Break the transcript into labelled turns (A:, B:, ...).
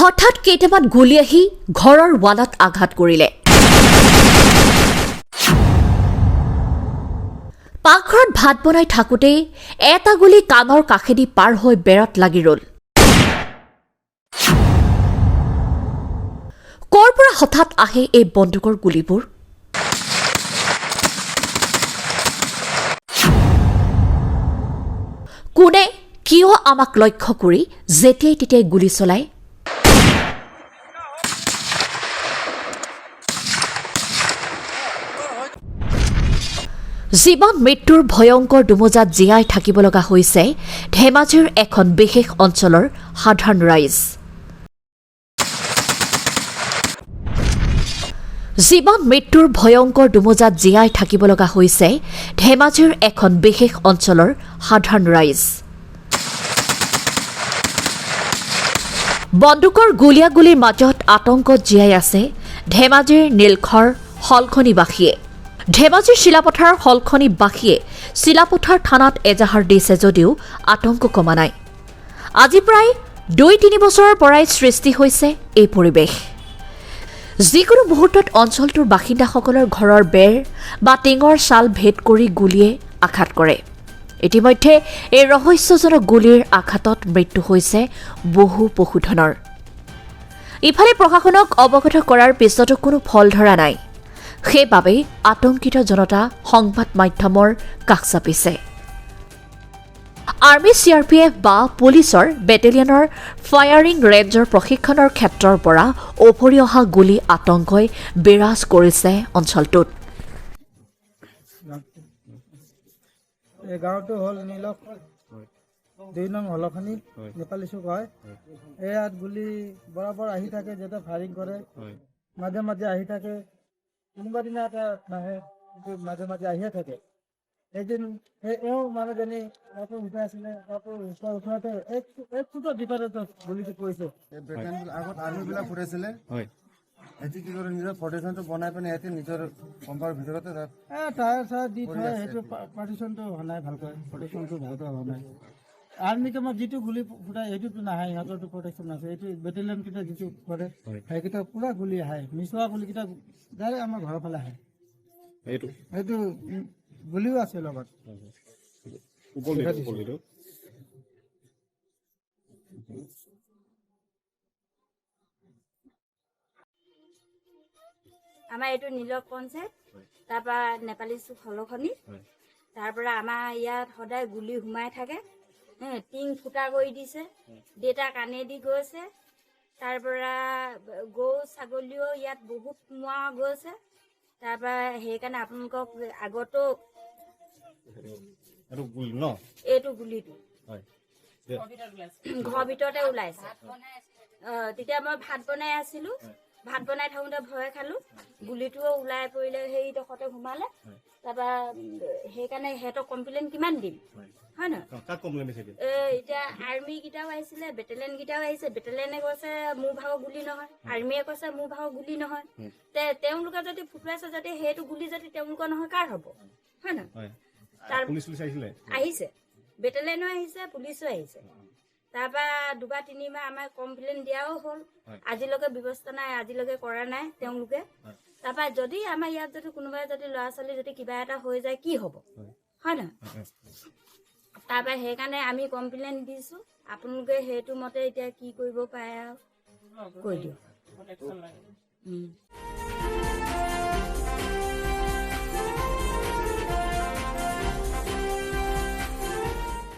A: হঠাৎ কেইটামান গুলী আহি ঘৰৰ ৱালত আঘাত কৰিলে। পাকঘৰত ভাত বনাই থাকোঁতেই এটা গুলী কাণৰ কাষেদি পাৰ হৈ বেৰত লাগি ৰ'ল। ক'ৰ পৰা হঠাৎ আহে এই বন্দুকৰ গুলীবোৰ? কোনে কিয় আমাক লক্ষ্য কৰি যেতিয়াই তেতিয়াই গুলী চলায়? জীৱন মৃত্যুৰ ভয়ংকৰ দুমোজাত জীয়াই থাকিব লগা হৈছে, ধেমাজিৰ এখন বিশেষ অঞ্চলৰ সাধাৰণ ৰাইজ। জীৱন মৃত্যুৰ ভয়ংকৰ দুমোজাত জীয়াই থাকিব লগা হৈছে, ধেমাজিৰ এখন বিশেষ অঞ্চলৰ সাধাৰণ ৰাইজ। বন্দুকৰ গুলীয়াগুলীৰ মাজত আতংকত জীয়াই আছে ধেমাজিৰ নীলখৰ শলখনিবাসীয়ে ধেমাজিৰ চিলাপথাৰৰ শলখনিবাসীয়ে চিলাপথাৰ থানাত এজাহাৰ দিছে যদিও আতংক কমা নাই। আজি প্ৰায় দুই তিনি বছৰৰ পৰাই সৃষ্টি হৈছে এই পৰিৱেশ। যিকোনো মুহূৰ্তত অঞ্চলটোৰ বাসিন্দাসকলৰ ঘৰৰ বেৰ বা টিঙৰ ছাল ভেদ কৰি গুলীয়ে আঘাত কৰে। ইতিমধ্যে এই ৰহস্যজনক গুলীৰ আঘাতত মৃত্যু হৈছে বহু পশুধনৰ। ইফালে প্ৰশাসনক অৱগত কৰাৰ পিছতো কোনো ফল ধৰা নাই। সেইবাবেই আতংকিত জনতা সংবাদ মাধ্যমৰ কাষ চাপিছে। Army C R P F বা পুলিচৰ বেটেলিয়নৰ ফায়াৰিং ৰেঞ্জৰ প্ৰশিক্ষণৰ ক্ষেত্ৰৰ পৰা উভৰি অহা গুলী আতংকই বিৰাজ কৰিছে অঞ্চলটোত।
B: গাঁৱটো হ'ল নীলক দুই নং হলখনি নেপালী চুক হয়। এই ইয়াত গুলি বৰাবৰ আহি থাকে যেতিয়া ফায়াৰিং কৰে। মাজে মাজে আহি থাকে। কোনোবা দিনা এটা নাহে কিন্তু মাজে মাজে আহিয়ে থাকে এদিন এই এওঁ মানুহজনী কাপোৰ উঠাই আছিলে কাপোৰ উঠোৱা উঠোৱাতে এক এক ফুটৰ গুলিটো পৰিছে
C: এই বেটেলিয়ানবিলাক আগত আৰ্মিবিলাক ফুৰাইছিলে
D: হয়
C: এটি কি কৰে নিজৰ প্ৰটেকশ্যনটো বনাই পিনে সিহঁতে নিজৰ কম্পাৰ ভিতৰতে তাত
B: এ টায়াৰ চায়াৰ দি থয় সেইটো পাৰ্টিশ্যনটো হোৱা নাই ভালকৈ প্ৰটেকশ্যনটো ভালকৈ হোৱা নাই আৰ্মি কেম্পত যিটো গুলি ফুটাই সেইটোতো নাহে সিহঁতৰতো প্ৰটেকশ্যন আছে এইটো বেটেলিয়ন কেইটা যিটো কৰে সেইকেইটা পুৰা গুলি আহে। মিছোৱা গুলিকেইটা ডাইৰেক্ট আমাৰ ঘৰৰ ফালে আহে।
D: এইটো?
B: সেইটো উম, গুলিও আছে লগত।
E: আমাৰ এইটো নীলক পঞ্চায়ত তাৰপৰা নেপালী চুক হলখনি তাৰ পৰা আমাৰ ইয়াত সদায় গুলি সোমাই থাকে। টিং ফুটা কৰি দিছে। দেউতা কাণেদি গৈছে। তাৰ পৰা গৰু ছাগলীও ইয়াত বহুত মোৱা গৈছে। তাৰ পৰা সেইকাৰণে আপোনালোকক আগতো
D: এইটো
E: গুলিটো। ঘৰৰ ভিতৰতে ওলাইছে। তেতিয়া মই ভাত বনাই আছিলো। ভাত বনাই থাকোঁতে ভয় খালো। গুলিটোও ওলাই পৰিলে সেইডোখৰতে সোমালে। তাৰপৰা সেইকাৰণে সিহঁতক কমপ্লেইন কিমান দিম? হয়। নহয়?
D: দিছে এতিয়া?
E: এ, এতিয়া আৰ্মি কেইটাও আহিছিলে বেটেলিয়ন কেইটাও আহিছে। বেটেলিয়নে কৈছে মোৰ ভাগৰ গুলি নহয়। আৰ্মিয়ে কৈছে মোৰ ভাগৰ গুলি নহয়। তে তেওঁলোকে যদি ফুটুৱাইছে যদি সেইটো গুলি যদি তেওঁলোকৰ নহয় কাৰ হ'ব? হয়। নহয়? আহিছে। বেটেলিয়নো আহিছে পুলিচো আহিছে। তাৰপৰা দুবাৰ তিনিবাৰ আমাৰ কমপ্লেইন দিয়াও হ'ল। আজিলৈকে ব্যৱস্থা নাই আজিলৈকে কৰা নাই তেওঁলোকে। তাৰপৰা যদি আমাৰ ইয়াত যদি কোনোবাই যদি ল'ৰা ছোৱালী যদি কিবা এটা হৈ যায় কি হ'ব? হয়। নহয়? তাৰপৰা সেইকাৰণে আমি কমপ্লেইন দিছোঁ। আপোনালোকে সেইটো মতে এতিয়া কি কৰিব পাৰে আৰু। কৈ দিয়ক।